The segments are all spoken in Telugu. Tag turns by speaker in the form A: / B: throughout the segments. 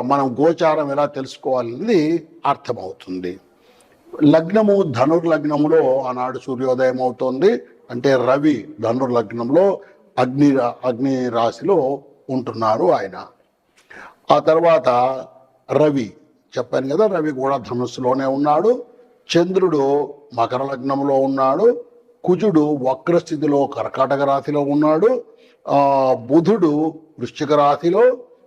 A: మనం గోచారం ఎలా తెలుసుకోవాలన్నది అర్థమవుతుంది. లగ్నము ధనుర్లగ్నములో ఆనాడు సూర్యోదయం అవుతోంది. అంటే రవి ధనుర్లగ్నంలో అగ్ని అగ్ని రాశిలో ఉంటున్నారు ఆయన. ఆ తర్వాత రవి చెప్పాను కదా రవి కూడా ధనుస్సులోనే ఉన్నాడు. చంద్రుడు మకర లగ్నంలో ఉన్నాడు. కుజుడు వక్రస్థితిలో కర్కాటక రాశిలో ఉన్నాడు. బుధుడు వృశ్చిక రాశిలో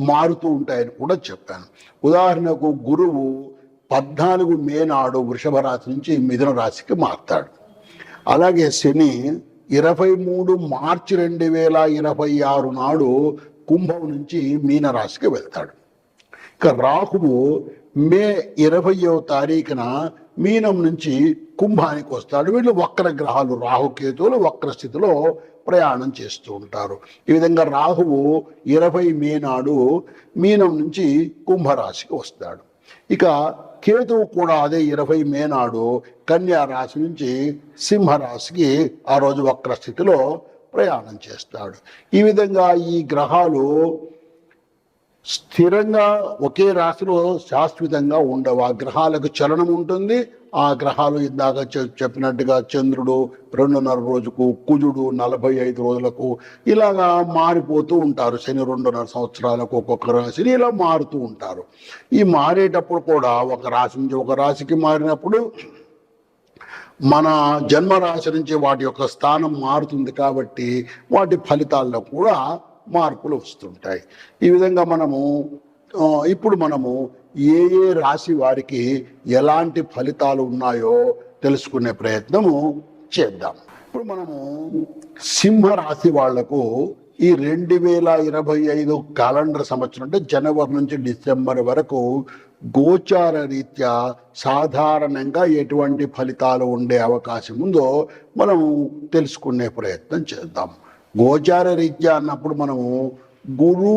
A: మారుతూ ఉంటాయని కూడా చెప్పాను. ఉదాహరణకు గురువు పద్నాలుగు మే నాడు వృషభ రాశి నుంచి మిథున రాశికి మారుతాడు. అలాగే శని ఇరవై మూడు మార్చి రెండు వేల ఇరవై ఆరు నాడు కుంభం నుంచి మీన రాశికి వెళ్తాడు. ఇక రాహువు మే ఇరవయో తారీఖున మీనం నుంచి కుంభానికి వస్తాడు. వీళ్ళు వక్ర గ్రహాలు రాహుకేతువులు వక్ర స్థితిలో ప్రయాణం చేస్తూ ఉంటారు. ఈ విధంగా రాహువు ఇరవై మే నాడు మీనం నుంచి కుంభరాశికి వస్తాడు. ఇక కేతువు కూడా అదే ఇరవై మే నాడు కన్యా రాశి నుంచి సింహరాశికి ఆ రోజు వక్ర స్థితిలో ప్రయాణం చేస్తాడు. ఈ విధంగా ఈ గ్రహాలు స్థిరంగా ఒకే రాశిలో శాశ్వతంగా ఉండవు? ఆ గ్రహాలకు చలనం ఉంటుంది. ఆ గ్రహాలు ఇందాక చెప్పినట్టుగా చంద్రుడు రెండున్నర రోజుకు కుజుడు నలభై ఐదు రోజులకు ఇలాగా మారిపోతూ ఉంటారు. శని రెండున్నర సంవత్సరాలకు ఒక్కొక్క రాశిని ఇలా మారుతూ ఉంటారు. ఈ మారేటప్పుడు కూడా ఒక రాశి నుంచి ఒక రాశికి మారినప్పుడు మన జన్మ రాశి నుంచి వాటి యొక్క స్థానం మారుతుంది కాబట్టి వాటి ఫలితాల్లో కూడా మార్పులు వస్తుంటాయి. ఈ విధంగా మనము ఇప్పుడు మనము ఏ ఏ రాశి వారికి ఎలాంటి ఫలితాలు ఉన్నాయో తెలుసుకునే ప్రయత్నము చేద్దాం. ఇప్పుడు మనము సింహ రాశి వాళ్ళకు ఈ రెండు వేల ఇరవై ఐదు క్యాలెండర్ సంవత్సరం అంటే జనవరి నుంచి డిసెంబర్ వరకు గోచార రీత్యా సాధారణంగా ఎటువంటి ఫలితాలు ఉండే అవకాశం ఉందో మనం తెలుసుకునే ప్రయత్నం చేద్దాం. గోచార రీత్యా అన్నప్పుడు మనము గురు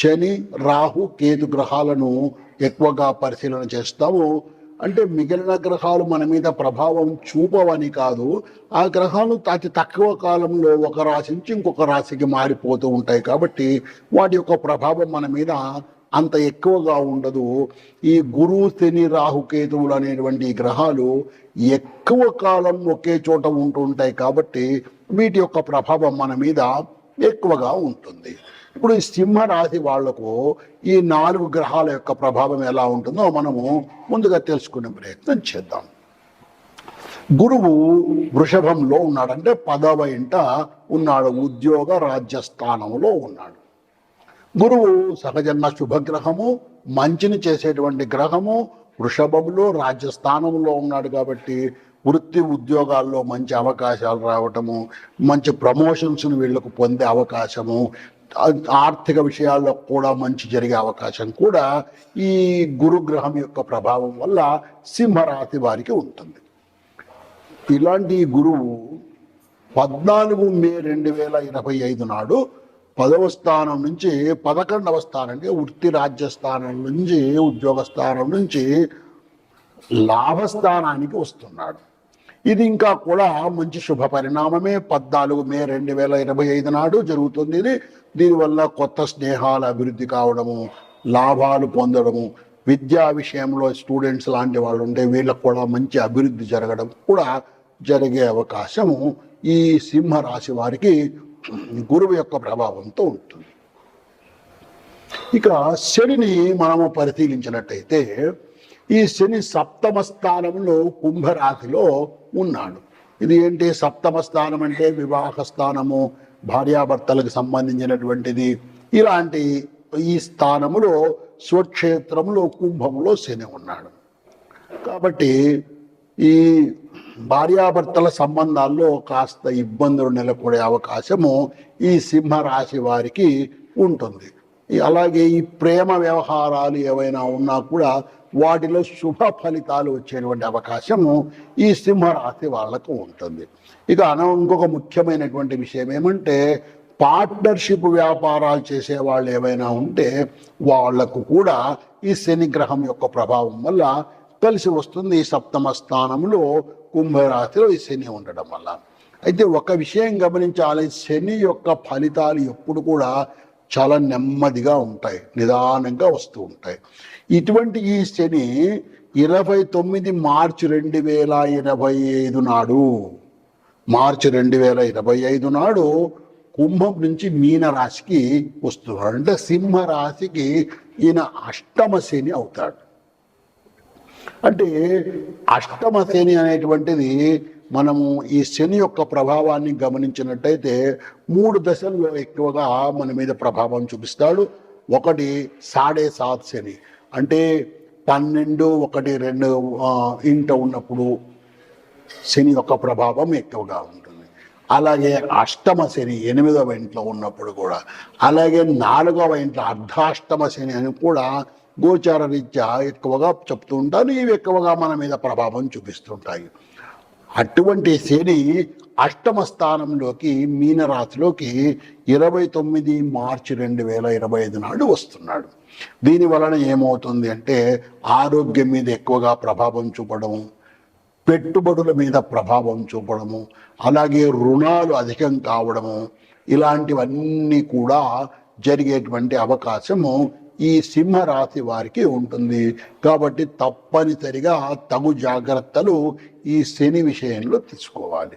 A: శని రాహు కేతు గ్రహాలను ఎక్కువగా పరిశీలన చేస్తాము. అంటే మిగిలిన గ్రహాలు మన మీద ప్రభావం చూపవని కాదు ఆ గ్రహాలు అతి తక్కువ కాలంలో ఒక రాశి నుంచి ఇంకొక రాశికి మారిపోతూ ఉంటాయి కాబట్టి వాటి యొక్క ప్రభావం మన మీద అంత ఎక్కువగా ఉండదు. ఈ గురు శని రాహు కేతువులు అనేటువంటి గ్రహాలు ఎక్కువ కాలం ఒకే చోట ఉంటూ ఉంటాయి కాబట్టి వీటి యొక్క ప్రభావం మన మీద ఎక్కువగా ఉంటుంది. ఇప్పుడు ఈ సింహ రాశి వాళ్ళకు ఈ నాలుగు గ్రహాల యొక్క ప్రభావం ఎలా ఉంటుందో మనము ముందుగా తెలుసుకునే ప్రయత్నం చేద్దాం. గురువు వృషభంలో ఉన్నాడంటే పదవ ఇంట ఉన్నాడు. ఉద్యోగ రాజ్యస్థానంలో ఉన్నాడు. గురువు సహజంగా శుభగ్రహము మంచిని చేసేటువంటి గ్రహము వృషభంలో రాజ్యస్థానంలో ఉన్నాడు కాబట్టి వృత్తి ఉద్యోగాల్లో మంచి అవకాశాలు రావటము మంచి ప్రమోషన్స్ను వీళ్ళకు పొందే అవకాశము ఆర్థిక విషయాల్లో కూడా మంచి జరిగే అవకాశం కూడా ఈ గురుగ్రహం యొక్క ప్రభావం వల్ల సింహరాశి వారికి ఉంటుంది. ఇలాంటి గురువు పద్నాలుగు మే రెండు వేల ఇరవై ఐదు నాడు పదవ స్థానం నుంచి పదకొండవ స్థానానికి వృత్తి రాజ్య స్థానం నుంచి ఉద్యోగ స్థానం నుంచి లాభస్థానానికి వస్తున్నాడు. ఇది ఇంకా కూడా మంచి శుభ పరిణామమే. పద్నాలుగు మే రెండు వేల ఇరవై ఐదు నాడు జరుగుతుంది ఇది. దీనివల్ల కొత్త స్నేహాలు అభివృద్ధి కావడము లాభాలు పొందడము విద్యా విషయంలో స్టూడెంట్స్ లాంటి వాళ్ళు ఉంటే వీళ్ళకు కూడా మంచి అభివృద్ధి జరగడం కూడా జరిగే అవకాశము ఈ సింహరాశి వారికి గురువు యొక్క ప్రభావంతో ఉంటుంది. ఇక శనిని మనము పరిశీలించినట్టయితే ఈ శని సప్తమ స్థానంలో కుంభరాశిలో ఉన్నాడు. ఇది ఏంటి? సప్తమ స్థానం అంటే వివాహ స్థానము భార్యాభర్తలకు సంబంధించినటువంటిది. ఇలాంటి ఈ స్థానములో స్వక్షేత్రంలో కుంభంలో శని ఉన్నాడు. కాబట్టి ఈ భార్యాభర్తల సంబంధాల్లో కాస్త ఇబ్బందులు నెలకొనే అవకాశము ఈ సింహ రాశి వారికి ఉంటుంది. అలాగే ఈ ప్రేమ వ్యవహారాలు ఏవైనా ఉన్నా కూడా వాటిలో శుభ ఫలితాలు వచ్చేటువంటి అవకాశము ఈ సింహరాశి వాళ్ళకు ఉంటుంది. ఇక అన ఇంకొక ముఖ్యమైనటువంటి విషయం ఏమంటే పార్ట్నర్షిప్ వ్యాపారాలు చేసే వాళ్ళు ఏవైనా ఉంటే వాళ్ళకు కూడా ఈ శనిగ్రహం యొక్క ప్రభావం వల్ల కలిసి వస్తుంది ఈ సప్తమ స్థానంలో కుంభరాశిలో ఈ శని ఉండడం వల్ల. అయితే ఒక విషయం గమనించాలి శని యొక్క ఫలితాలు ఎప్పుడు కూడా చాలా నెమ్మదిగా ఉంటాయి నిదానంగా వస్తూ ఉంటాయి. ఇటువంటి ఈ శని ఇరవై తొమ్మిది మార్చి రెండు వేల ఇరవై ఐదు నాడు మార్చి రెండు వేల ఇరవై ఐదు నాడు కుంభం నుంచి మీన రాశికి వస్తున్నాడు. అంటే సింహరాశికి ఈయన అష్టమ శని అవుతాడు. అంటే అష్టమ శని అనేటువంటిది మనము ఈ శని యొక్క ప్రభావాన్ని గమనించినట్టయితే మూడు దశల్లో ఎక్కువగా మన మీద ప్రభావం చూపిస్తాడు. ఒకటి సాడే సాత్ శని. అంటే పన్నెండు ఒకటి రెండు ఇంట ఉన్నప్పుడు శని యొక్క ప్రభావం ఎక్కువగా ఉంటుంది. అలాగే అష్టమ శని ఎనిమిదవ ఇంట్లో ఉన్నప్పుడు కూడా అలాగే నాలుగవ ఇంట్లో అర్ధాష్టమ శని అని కూడా గోచార రీత్యా ఎక్కువగా చెప్తూ ఉంటారు ఇవి ఎక్కువగా మన మీద ప్రభావం చూపిస్తుంటాయి. అటువంటి శని అష్టమ స్థానంలోకి మీనరాశిలోకి ఇరవై తొమ్మిది మార్చి రెండు వేల ఇరవై ఐదు నాడు వస్తున్నాడు. దీని వలన ఏమవుతుంది అంటే ఆరోగ్యం మీద ఎక్కువగా ప్రభావం చూపడం పెట్టుబడుల మీద ప్రభావం చూపడము అలాగే రుణాలు అధికం కావడము ఇలాంటివన్నీ కూడా జరిగేటువంటి అవకాశము ఈ సింహరాశి వారికి ఉంటుంది. కాబట్టి తప్పనిసరిగా తగు జాగ్రత్తలు ఈ శని విషయంలో తీసుకోవాలి.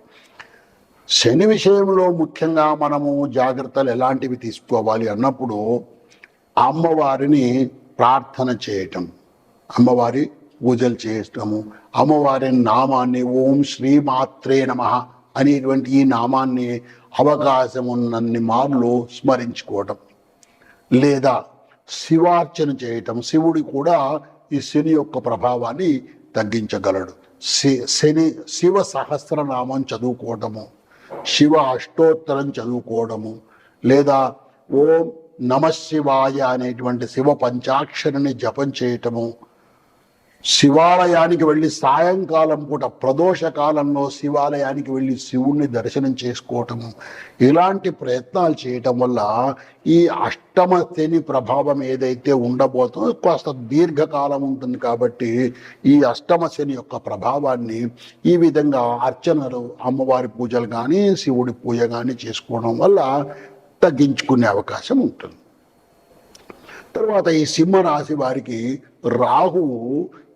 A: శని విషయంలో ముఖ్యంగా మనము జాగ్రత్తలు ఎలాంటివి తీసుకోవాలి అన్నప్పుడు అమ్మవారిని ప్రార్థన చేయటం. అమ్మవారి పూజలు చేయటము. అమ్మవారి నామాన్ని ఓం శ్రీమాత్రే నమ అనేటువంటి ఈ నామాన్ని అవకాశం ఉన్నన్ని మార్లు స్మరించుకోవటం. లేదా శివార్చన చేయటం శివుడి కూడా ఈ శని యొక్క ప్రభావాన్ని తగ్గించగలడు. శి- శని శివ సహస్రనామం చదువుకోవటము శివ అష్టోత్తరం చదువుకోవడము లేదా ఓం నమ శివాయ అనేటువంటి శివ పంచాక్షరిని జపం చేయటము శివాలయానికి వెళ్ళి సాయంకాలం పూట ప్రదోష కాలంలో శివాలయానికి వెళ్ళి శివుణ్ణి దర్శనం చేసుకోవటం ఇలాంటి ప్రయత్నాలు చేయటం వల్ల ఈ అష్టమ శని ప్రభావం ఏదైతే ఉండబోతుందో కాస్త దీర్ఘకాలం ఉంటుంది కాబట్టి ఈ అష్టమ శని యొక్క ప్రభావాన్ని ఈ విధంగా అర్చనలు అమ్మవారి పూజలు కానీ శివుడి పూజ కానీ చేసుకోవడం వల్ల తగ్గించుకునే అవకాశం ఉంటుంది. తర్వాత ఈ సింహ రాశి వారికి రాహువు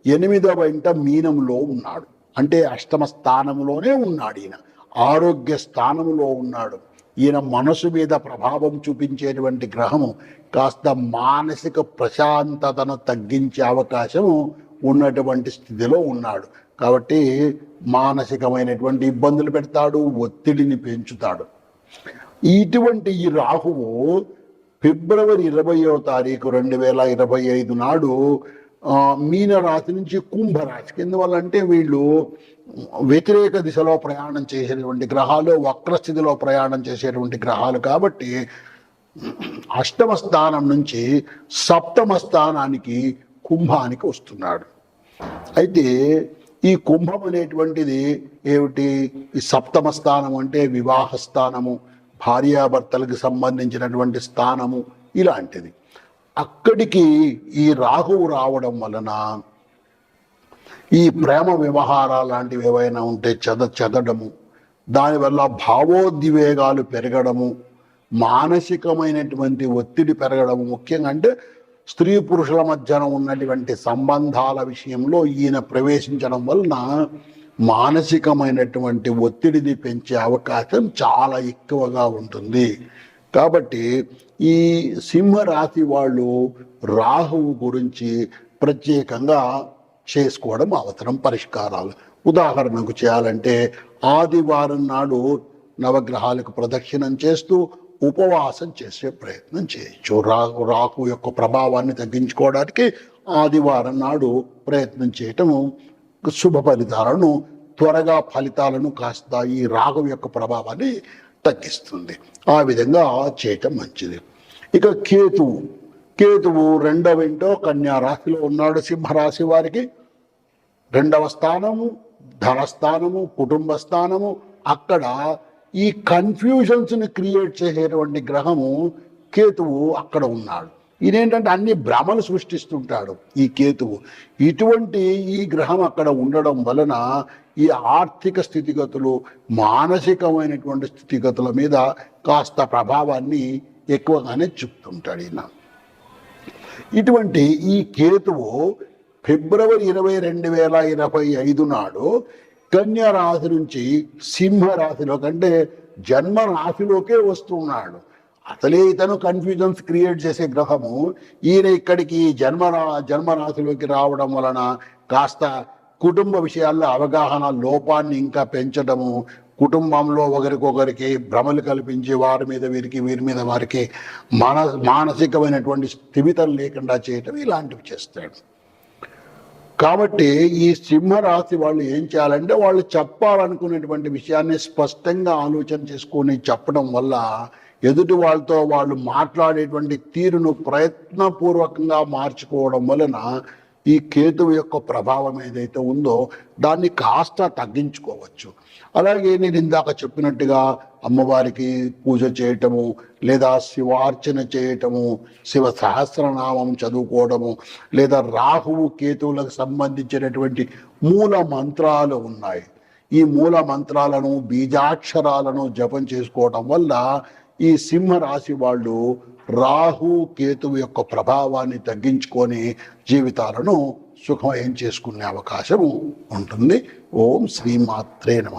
A: ఎనిమిదవ ఇంట మీనంలో ఉన్నాడు. అంటే అష్టమ స్థానంలోనే ఉన్నాడు ఈయన. ఆరోగ్య స్థానంలో ఉన్నాడు. ఈయన మనసు మీద ప్రభావం చూపించేటువంటి గ్రహము కాస్త మానసిక ప్రశాంతతను తగ్గించే అవకాశము ఉన్నటువంటి స్థితిలో ఉన్నాడు. కాబట్టి మానసికమైనటువంటి ఇబ్బందులు పెడతాడు ఒత్తిడిని పెంచుతాడు. ఇటువంటి ఈ రాహువు ఫిబ్రవరి ఇరవయో తారీఖు రెండు వేల ఇరవై ఐదు నాడు మీన రాశి నుంచి కుంభరాశికి. ఎందువల్ల అంటే వీళ్ళు వ్యతిరేక దిశలో ప్రయాణం చేసేటువంటి గ్రహాలు వక్రస్థితిలో ప్రయాణం చేసేటువంటి గ్రహాలు కాబట్టి అష్టమ స్థానం నుంచి సప్తమ స్థానానికి కుంభానికి వస్తున్నాడు. అయితే ఈ కుంభం అనేటువంటిది ఏమిటి? ఈ సప్తమ స్థానం అంటే వివాహ స్థానము భార్యాభర్తలకు సంబంధించినటువంటి స్థానము ఇలాంటిది. అక్కడికి ఈ రాహువు రావడం వలన ఈ ప్రేమ వ్యవహారాలు లాంటివి ఏవైనా ఉంటే చెద చెదడము. దానివల్ల భావోద్వేగాలు పెరగడము మానసికమైనటువంటి ఒత్తిడి పెరగడము ముఖ్యంగా అంటే స్త్రీ పురుషుల మధ్యన ఉన్నటువంటి సంబంధాల విషయంలో ఈయన ప్రవేశించడం వలన మానసికమైనటువంటి ఒత్తిడిని పెంచే అవకాశం చాలా ఎక్కువగా ఉంటుంది. కాబట్టి ఈ సింహరాశి వాళ్ళు రాహువు గురించి ప్రత్యేకంగా చేసుకోవడం అవసరం పరిష్కారాలు. ఉదాహరణకు చేయాలంటే ఆదివారం నాడు నవగ్రహాలకు ప్రదక్షిణం చేస్తూ ఉపవాసం చేసే ప్రయత్నం చేయొచ్చు. రాహు రాహు యొక్క ప్రభావాన్ని తగ్గించుకోవడానికి ఆదివారం నాడు ప్రయత్నం చేయటము శుభ ఫలితాలను త్వరగా ఫలితాలను కాస్త ఈ రాహు యొక్క ప్రభావాన్ని తగ్గిస్తుంది. ఆ విధంగా చేయటం మంచిది. ఇక కేతువు కేతువు రెండవ ఇంటో కన్యా రాశిలో ఉన్నాడు సింహరాశి వారికి. రెండవ స్థానము ధనస్థానము కుటుంబ స్థానము. అక్కడ ఈ కన్ఫ్యూజన్స్ని క్రియేట్ చేసేటువంటి గ్రహము కేతువు అక్కడ ఉన్నాడు. ఇదేంటంటే అన్ని భ్రమలు సృష్టిస్తుంటాడు ఈ కేతువు. ఇటువంటి ఈ గ్రహం అక్కడ ఉండడం వలన ఈ ఆర్థిక స్థితిగతులు మానసికమైనటువంటి స్థితిగతుల మీద కాస్త ప్రభావాన్ని ఎక్కువగానే చెప్తుంటాడు ఈయన. ఇటువంటి ఈ కేతువు ఫిబ్రవరి ఇరవై రెండు వేల ఇరవై ఐదు నాడు కన్యారాశి నుంచి సింహ రాశిలో కంటే జన్మ రాశిలోకే వస్తున్నాడు. అసలే ఇతను కన్ఫ్యూజన్స్ క్రియేట్ చేసే గ్రహము. ఈయన ఇక్కడికి జన్మ జన్మరాశిలోకి రావడం వలన కాస్త కుటుంబ విషయాల్లో అవగాహన లోపాన్ని ఇంకా పెంచడము కుటుంబంలో ఒకరికొకరికి భ్రమలు కల్పించి వారి మీద వీరికి వీరి మీద వారికి మాన మానసికమైనటువంటి స్థిమితం లేకుండా చేయటం ఇలాంటివి చేస్తాడు. కాబట్టి ఈ సింహరాశి వాళ్ళు ఏం చేయాలంటే వాళ్ళు చెప్పాలనుకునేటువంటి విషయాన్ని స్పష్టంగా ఆలోచన చేసుకొని చెప్పడం వల్ల ఎదుటి వాళ్ళతో వాళ్ళు మాట్లాడేటువంటి తీరును ప్రయత్నపూర్వకంగా మార్చుకోవడం వలన ఈ కేతువు యొక్క ప్రభావం ఏదైతే ఉందో దాన్ని కాస్త తగ్గించుకోవచ్చు. అలాగే నేను ఇందాక చెప్పినట్టుగా అమ్మవారికి పూజ చేయటము లేదా శివార్చన చేయటము శివ సహస్రనామం చదువుకోవడము లేదా రాహువు కేతువులకు సంబంధించినటువంటి మూల మంత్రాలు ఉన్నాయి. ఈ మూల మంత్రాలను బీజాక్షరాలను జపం చేసుకోవటం వల్ల ఈ సింహ రాశి వాళ్ళు రాహు కేతువు యొక్క ప్రభావాన్ని తగ్గించుకొని జీవితాలను సుఖమయం చేసుకునే అవకాశం ఉంటుంది. ఓం శ్రీమాత్రే నమ.